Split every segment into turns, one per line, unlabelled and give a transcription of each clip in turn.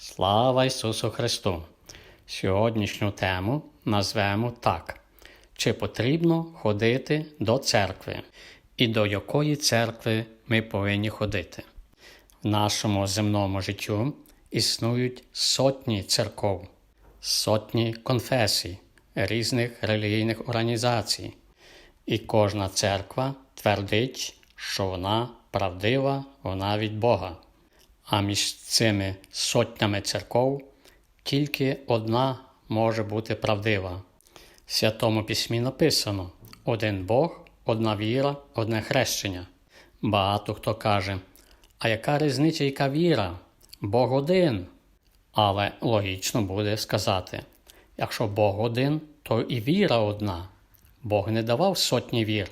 Слава Ісусу Христу! Сьогоднішню тему назвемо так: Чи потрібно ходити до церкви і до якої церкви ми повинні ходити? В нашому земному життю існують сотні церков, сотні конфесій, різних релігійних організацій, і кожна церква твердить, що вона правдива, вона від Бога. А між цими сотнями церков тільки одна може бути правдива. В Святому Письмі написано: один Бог, одна віра, одне хрещення. Багато хто каже, а яка різниця, яка віра? Бог один. Але логічно буде сказати: якщо Бог один, то і віра одна. Бог не давав сотні вір,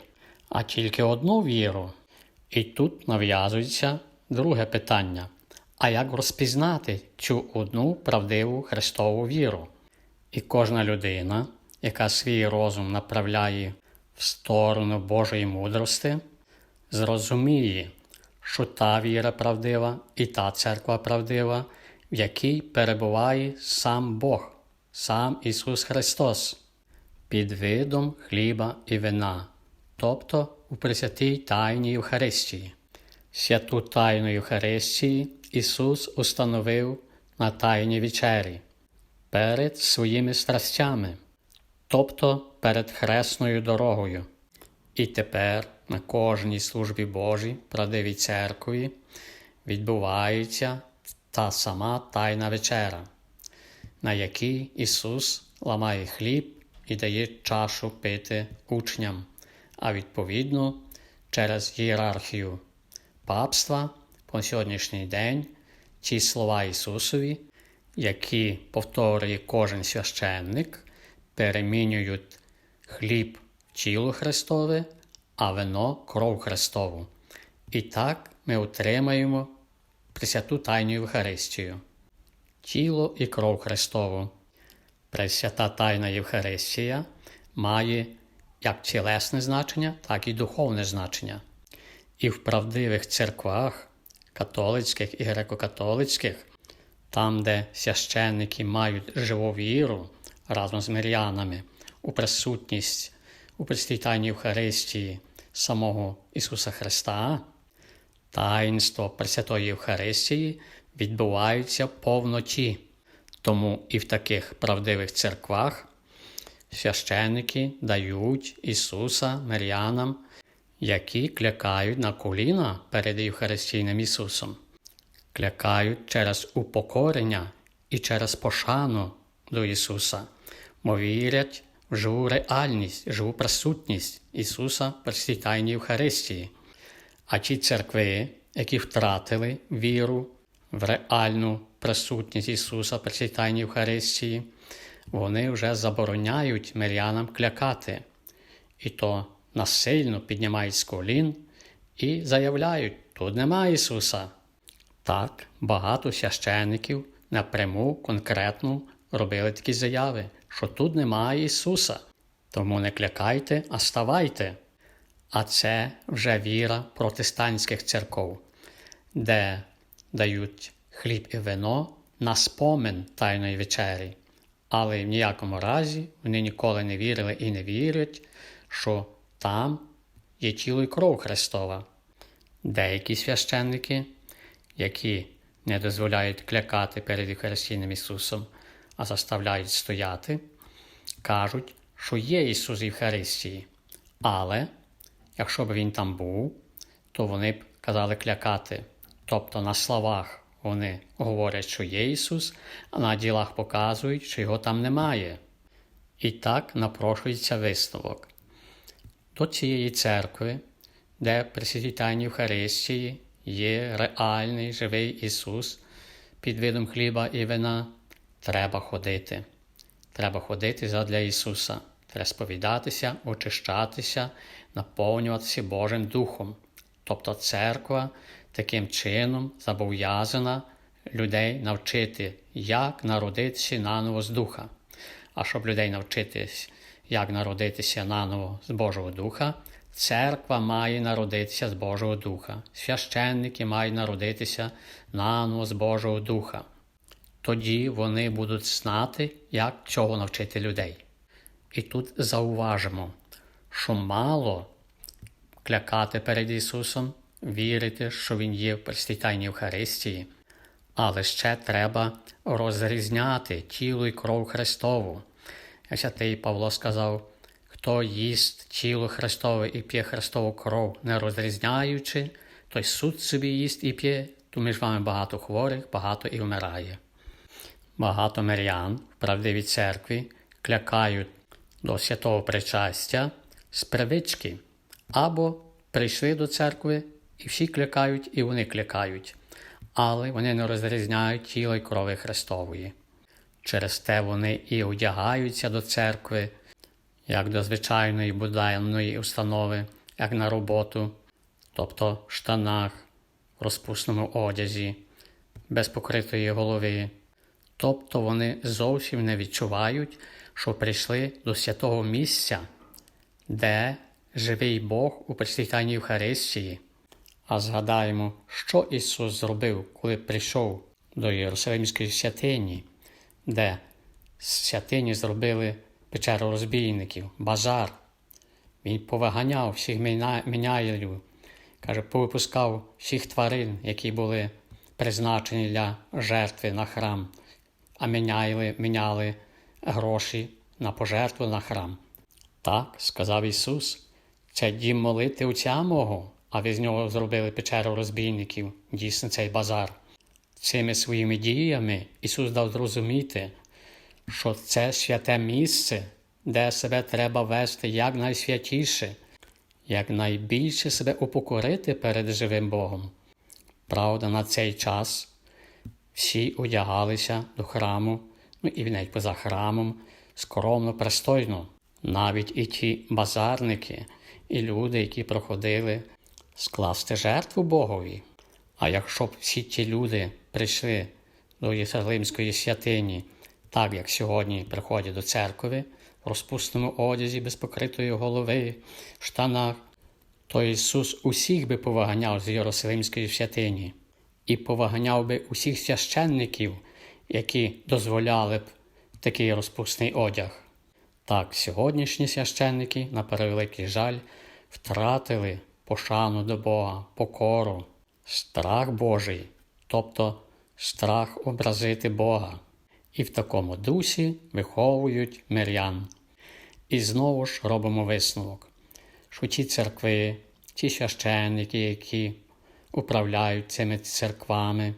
а тільки одну віру. І тут нав'язується друге питання: а як розпізнати цю одну правдиву Христову віру? І кожна людина, яка свій розум направляє в сторону Божої мудрости, зрозуміє, що та віра правдива і та церква правдива, в якій перебуває сам Бог, сам Ісус Христос, під видом хліба і вина, тобто у Пресвятій Тайні Євхаристії. Святу Тайну Євхаристії Ісус установив на Тайній вечері перед своїми страстями, тобто перед хресною дорогою. І тепер на кожній службі Божій, правдивій церкві, відбувається та сама Тайна вечера, на якій Ісус ламає хліб і дає чашу пити учням, а відповідно через ієрархію папства по сьогоднішній день ті слова Ісусові, які повторює кожен священник, перемінюють хліб в тіло Христове, а вино кров Христову. І так ми отримаємо Пресвяту Тайну Євхаристію, тіло і кров Христову. Пресвята Тайна Євхаристія має як тілесне значення, так і духовне значення. І в правдивих церквах, католицьких і греко-католицьких, там, де священники мають живу віру разом з мирянами у присутність у Пресвітанні Євхаристії самого Ісуса Христа, таїнство Пресвятої Євхаристії відбувається в повноті. Тому і в таких правдивих церквах священники дають Ісуса Мирянам, які клякають на коліна перед Євхаристійним Ісусом, клякають через упокорення і через пошану до Ісуса, бо вірять в живу реальність, живу присутність Ісуса в Пресвітайній Євхаристії. А ті церкви, які втратили віру в реальну присутність Ісуса в Пресвітайній Євхаристії, вони вже забороняють мирянам клякати, і то насильно піднімають з колін і заявляють, тут нема Ісуса. Так, багато священиків напряму конкретно робили такі заяви, що тут немає Ісуса. Тому не клякайте, а ставайте. А це вже віра протестантських церков, де дають хліб і вино на спомин Тайної вечері. Але в ніякому разі вони ніколи не вірили і не вірять, що там є тіло і кров Христова. Деякі священники, які не дозволяють клякати перед Євхаристійним Ісусом, а заставляють стояти, кажуть, що є Ісус Євхаристії. Але якщо б Він там був, то вони б казали клякати. Тобто на словах вони говорять, що є Ісус, а на ділах показують, що Його там немає. І так напрошується висновок. До цієї церкви, де при святій Євхаристії є реальний живий Ісус під видом хліба і вина, треба ходити. Треба ходити задля Ісуса, треба сповідатися, очищатися, наповнюватися Божим Духом. Тобто церква таким чином зобов'язана людей навчити, як народитися наново з духа. А щоб людей навчитись, як народитися наново з Божого Духа, церква має народитися з Божого Духа. Священники мають народитися наново з Божого Духа. тоді вони будуть знати, як чого навчити людей. І тут зауважимо, що мало клякати перед Ісусом, вірити, що Він є в Пресвятайній Євхаристії, але ще треба розрізняти тіло і кров Христову. Святий Павло сказав, хто їсть тіло Христове і п'є Христову кров, не розрізняючи, той суд собі їсть і п'є, то між вами багато хворих, багато і вмирає. Багато мирян в правдивій церкві клякають до святого причастя з привички, або прийшли до церкви і всі клякають, і вони клякають, але вони не розрізняють тіло й крови Христової. Через те вони і одягаються до церкви, як до звичайної буденної установи, як на роботу, тобто в штанах, розпусному одязі, без покритої голови. Тобто вони зовсім не відчувають, що прийшли до святого місця, де живий Бог у Пресвятаній Євхаристії. А згадаємо, що Ісус зробив, коли прийшов до Єрусалимської святині, де з святині зробили печеру розбійників, базар. Він повиганяв всіх міняїлів, каже, повипускав всіх тварин, які були призначені для жертви на храм, а міняли, міняли гроші на пожертву на храм. Так, сказав Ісус, це дім молити отця мого, а ви з нього зробили печеру розбійників, дійсно цей базар. Цими своїми діями Ісус дав зрозуміти, що це святе місце, де себе треба вести якнайсвятіше, якнайбільше себе упокорити перед живим Богом. Правда, на цей час всі одягалися до храму, ну і навіть поза храмом, скромно, пристойно. Навіть і ті базарники, і люди, які проходили скласти жертву Богові. А якщо б всі ті люди прийшли до Єрусалимської святині, так як сьогодні приходять до церкви, в розпусному одязі без покритої голови, в штанах, то Ісус усіх би поваганяв з Єрусалимської святині і поваганяв би усіх священників, які дозволяли б такий розпусний одяг. Так, сьогоднішні священники, на превеликий жаль, втратили пошану до Бога, покору, страх Божий, тобто страх образити Бога, і в такому дусі виховують мирян. І знову ж робимо висновок, що ті церкви, ті священники, які управляють цими церквами,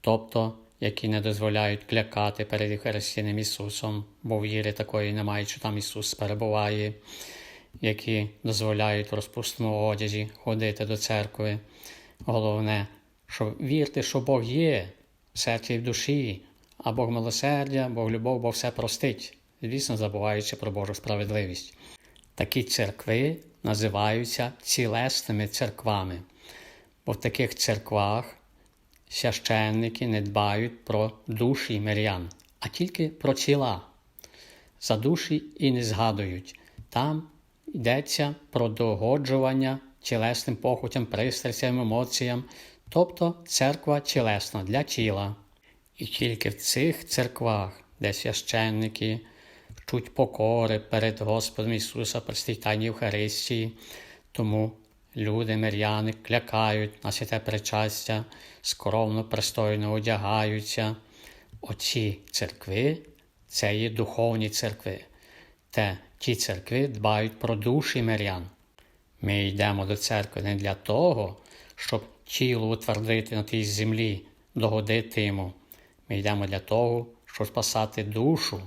тобто які не дозволяють клякати перед Євхаристійним Ісусом, бо віри такої немає, що там Ісус перебуває, які дозволяють в розпусному одязі ходити до церкви. Головне, що вірте, що Бог є в серці і в душі, а Бог милосердя, Бог любов, Бог все простить, звісно, забуваючи про Божу справедливість. Такі церкви називаються цілесними церквами, бо в таких церквах священники не дбають про душі мирян, а тільки про тіла. За душі і не згадують. Там йдеться про догоджування тілесним похотям, пристрастям, емоціям, тобто церква тілесна для тіла. І тільки в цих церквах, де священники вчуть покори перед Господом Ісуса Пресвітання Євхаристії, тому Люди, миряни, клякають на святе причастя, скромно, пристойно одягаються. Оці церкви це є духовні церкви, те ті церкви дбають про душі мирян. Ми йдемо до церкви не для того, щоб тіло утвердити на тій землі, догодити йому. Ми йдемо для того, щоб спасати душу.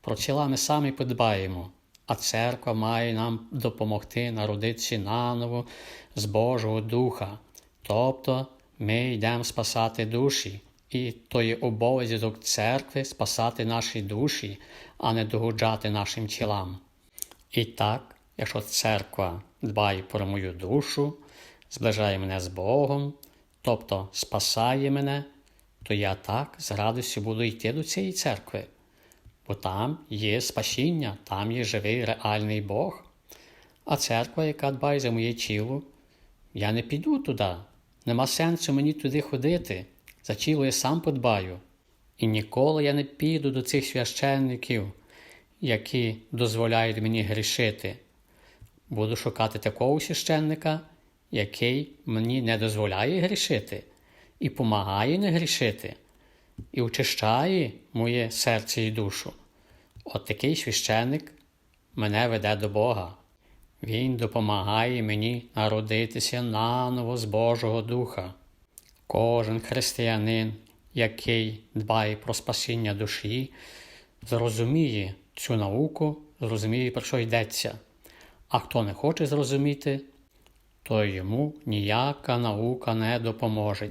Про тіла ми самі подбаємо а церква має нам допомогти народитися наново з Божого Духа. Тобто ми йдемо спасати душі, і то є обов'язок церкви спасати наші душі, а не догоджати нашим тілам. І так, якщо церква дбає про мою душу, зближає мене з Богом, тобто спасає мене, то я так з радістю буду йти до цієї церкви бо там є спасіння, там є живий реальний Бог. А церква, яка дбає за моє тіло, я не піду туди. Нема сенсу мені туди ходити. За тіло я сам подбаю. І ніколи я не піду до цих священників, які дозволяють мені грішити. Буду шукати такого священника, який мені не дозволяє грішити, і помагає не грішити, і очищає моє серце і душу. От такий священник мене веде до Бога. Він допомагає мені народитися наново з Божого Духа. Кожен християнин, який дбає про спасіння душі, зрозуміє цю науку, зрозуміє, про що йдеться. А хто не хоче зрозуміти, то йому ніяка наука не допоможе.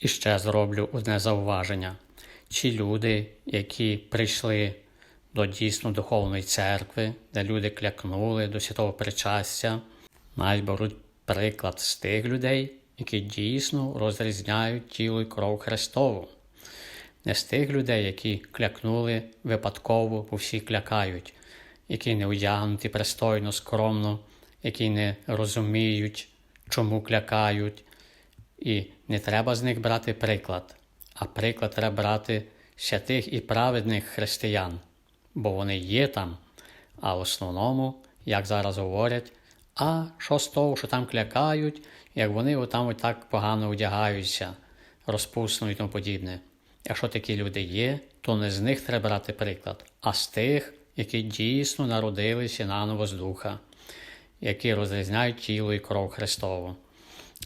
І ще зроблю одне зауваження. Ці люди, які прийшли до дійсно духовної церкви, де люди клякнули до святого причастя, навіть беруть приклад з тих людей, які дійсно розрізняють тіло і кров Христову. Не з тих людей, які клякнули випадково, бо всі клякають, які не одягнуті пристойно, скромно, які не розуміють, чому клякають. І не треба з них брати приклад, а приклад треба брати святих і праведних християн, бо вони є там. А в основному, як зараз говорять, а що з того, що там клякають, як вони отам отак погано одягаються, розпусно і тому подібне. Якщо такі люди є, то не з них треба брати приклад, а з тих, які дійсно народилися наново з духа, які розрізняють тіло і кров Христову.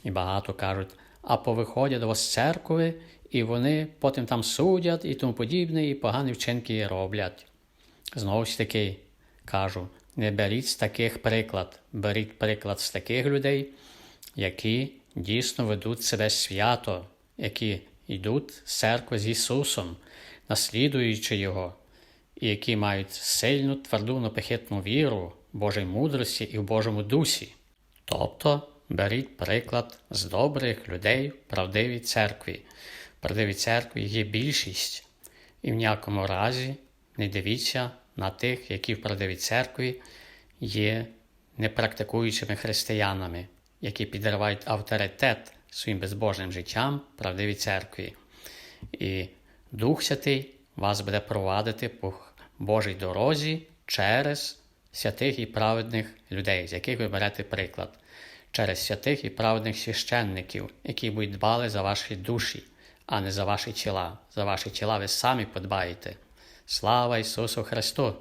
І багато кажуть, а повиходять вас з церкви, і вони потім там судять і тому подібне, і погані вчинки роблять. Знову ж таки кажу, не беріть з таких приклад, беріть приклад з таких людей, які дійсно ведуть себе свято, які йдуть з церкви з Ісусом, наслідуючи Його, і які мають сильну, тверду, непохитну віру Божій мудрості і в Божому дусі. Тобто беріть приклад з добрих людей в правдивій церкві. В правдивій церкві є більшість, і в ніякому разі не дивіться на тих, які в правдивій церкві є непрактикуючими християнами, які підривають авторитет своїм безбожним життям в правдивій церкві. І Дух Святий вас буде провадити по Божій дорозі через святих і праведних людей, з яких ви берете приклад, через святих і праведних священників, які будуть дбали за ваші душі, а не за ваші тіла. За ваші тіла ви самі подбаєте. Слава Ісусу Христу!